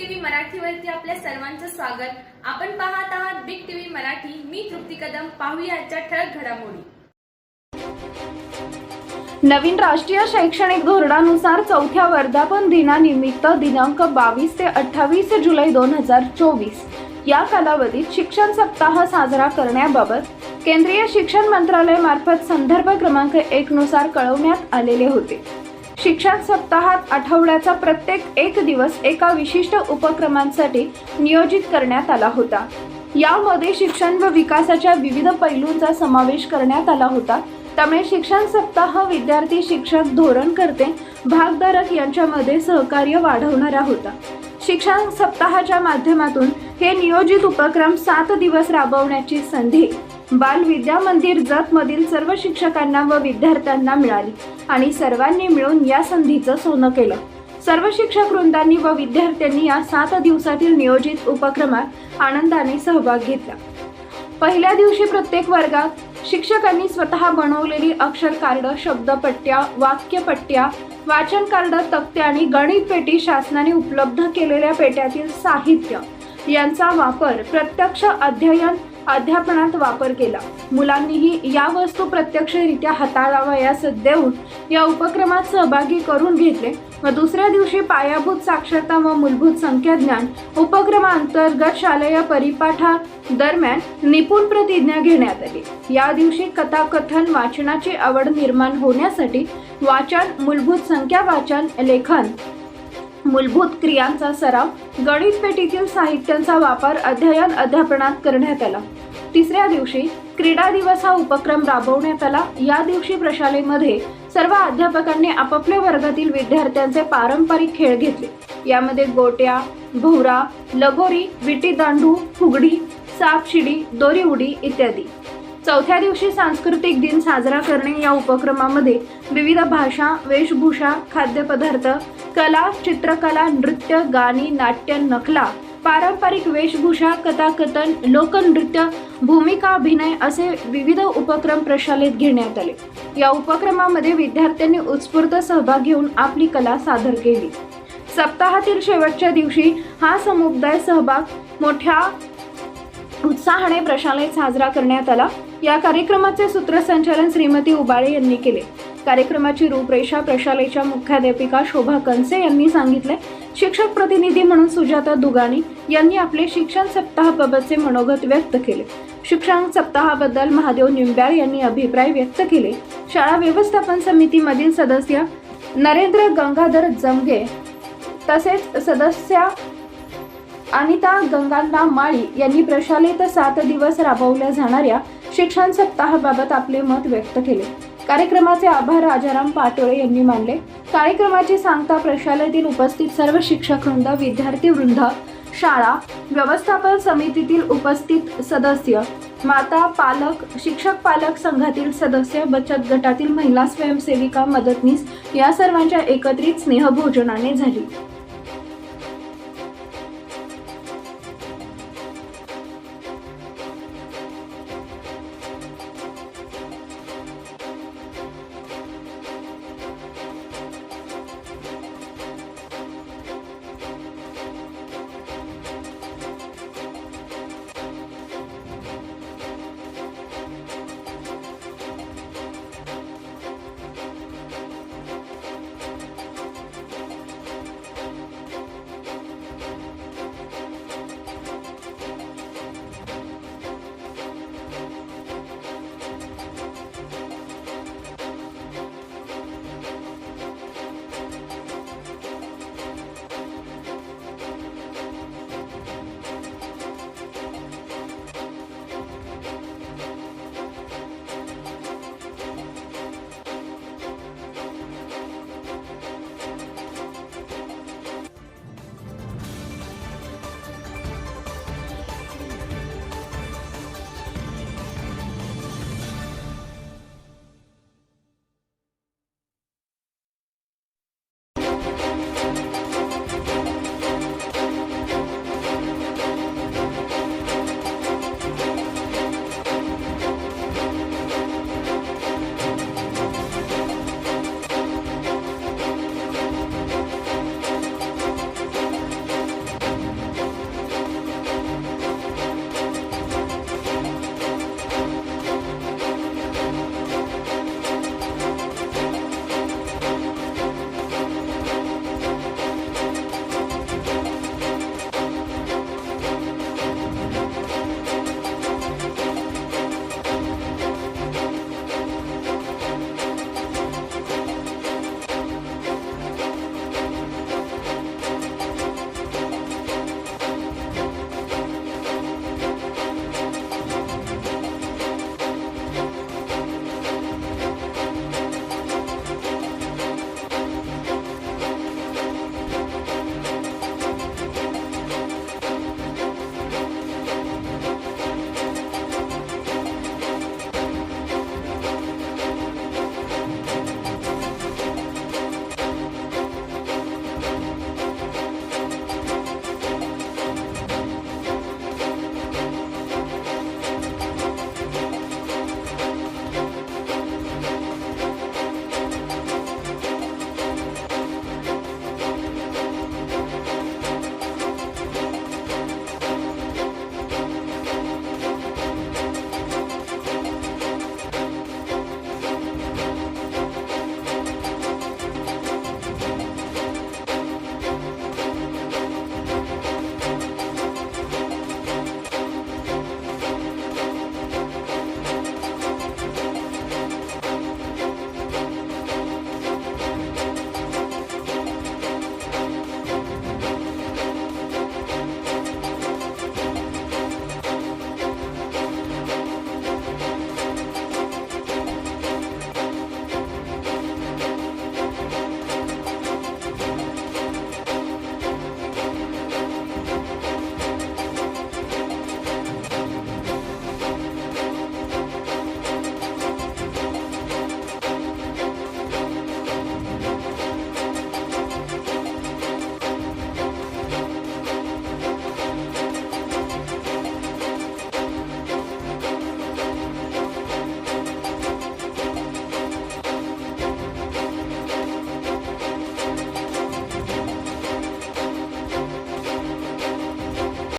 मराठीवरती आपल्या सर्वांचं स्वागत. आपण पाहत आहात बिग टीव्ही मराठी. मी तृप्ती कदम. पाहूया आजच्या ठळक घडामोडी. नवीन राष्ट्रीय शैक्षणिक धोरणानुसार चौथ्या वर्धापन दिनानिमित्त दिनांक बावीस ते अठ्ठावीस जुलै दोन हजार चोवीस. या कालावधीत शिक्षण सप्ताह साजरा करण्याबाबत केंद्रीय शिक्षण मंत्रालयामार्फत संदर्भ क्रमांक एक नुसार कळवण्यात आलेले होते. शिक्षण सप्ताहात आठवड्याचा प्रत्येक एक दिवस एका विशिष्ट उपक्रमांसाठी नियोजित करण्यात आला होता. यामध्ये शिक्षण व विकासाच्या विविध पैलूंचा समावेश करण्यात आला होता. त्यामुळे शिक्षण सप्ताह विद्यार्थी शिक्षक धोरणकर्ते भागधारक यांच्यामध्ये सहकार्य वाढवणारा होता. शिक्षण सप्ताहाच्या माध्यमातून हे नियोजित उपक्रम सात दिवस राबवण्याची संधी बाल विद्या मंदिर जतमधील सर्व शिक्षकांना व विद्यार्थ्यांना मिळाली आणि सर्वांनी मिळून या संधीचं सोनं केलं. सर्व शिक्षक वृंदांनी व विद्यार्थ्यांनी या सात दिवसातील नियोजित उपक्रमात आनंदाने सहभाग घेतला. पहिल्या दिवशी प्रत्येक वर्गात शिक्षकांनी स्वतः बनवलेली अक्षर कार्ड शब्दपट्ट्या वाक्यपट्ट्या वाचन कार्ड तक्ते आणि गणित पेटी शासनाने उपलब्ध केलेल्या पेट्यातील साहित्य यांचा वापर प्रत्यक्ष अध्ययन अध्यापनात वापर केला. मुलांनीही या वस्तू प्रत्यक्षरित्या हाताळावयास देऊन या उपक्रमात सहभागी करून घेतले व दुसऱ्या दिवशी पायाभूत साक्षरता व मूलभूत संख्याज्ञान उपक्रमांतर्गत शालेय परिपाठा दरम्यान निपुण प्रतिज्ञा घेण्यात आली. या दिवशी कथाकथन वाचनाची आवड निर्माण होण्यासाठी वाचन मूलभूत संख्या वाचन लेखन मूलभूत क्रियांचा सराव गणित पेटीतील साहित्यांचा वापर अध्ययन अध्यापनात करण्यात आला. तिसऱ्या दिवशी क्रीडा दिवस हा उपक्रम राबवण्यात आला. या दिवशी प्रशालेमध्ये सर्व अध्यापकांनी आपापल्या वर्गातील विद्यार्थ्यांचे पारंपरिक खेळ घेतले. यामध्ये गोट्या भोवरा लगोरी विटी दांडू फुगडी सापशिडी दोरी उडी इत्यादी. चौथ्या दिवशी सांस्कृतिक दिन साजरा करणे या उपक्रमामध्ये विविध भाषा वेशभूषा खाद्यपदार्थ कला चित्रकला नृत्य गाणी नाट्य नकला पारंपरिक वेशभूषा कथाकथन लोकनृत्य भूमिका अभिनय असे विविध उपक्रम प्रशालेत घेण्यात आले. या उपक्रमामध्ये विद्यार्थ्यांनी उत्स्फूर्त सहभाग घेऊन आपली कला सादर केली. सप्ताहातील शेवटच्या दिवशी हा समुदाय सहभाग मोठ्या उत्साहाने प्रशालेत साजरा करण्यात आला. या कार्यक्रमाचे सूत्रसंचालन श्रीमती उबाळे यांनी केले. कार्यक्रमाची रूपरेषा प्रशालेच्या मुख्याध्यापिका शोभा कंसे यांनी सांगितले. शिक्षक प्रतिनिधी म्हणून सुजाता दुगाणी यांनी आपले शिक्षण सप्ताहाबाबतचे मनोगत व्यक्त केले. शिक्षण सप्ताहाबद्दल महादेव निंब्याळ यांनी अभिप्राय व्यक्त केले. शाळा व्यवस्थापन समितीमधील सदस्य नरेंद्र गंगाधर जमगे तसेच सदस्या अनिता गंगांना माळी यांनी प्रशालेत सात दिवस राबवल्या जाणाऱ्या शिक्षण सप्ताहाबाबत आपले मत व्यक्त केले. कार्यक्रमाचे आभार राजाराम पाटोळे यांनी मानले. कार्यक्रमाची सांगता प्रशालेतील उपस्थित सर्व शिक्षक वृंद विद्यार्थी वृंद शाळा व्यवस्थापन समितीतील उपस्थित सदस्य माता पालक शिक्षक पालक संघातील सदस्य बचत गटातील महिला स्वयंसेविका मदतनीस या सर्वांच्या एकत्रित स्नेहभोजनाने झाली.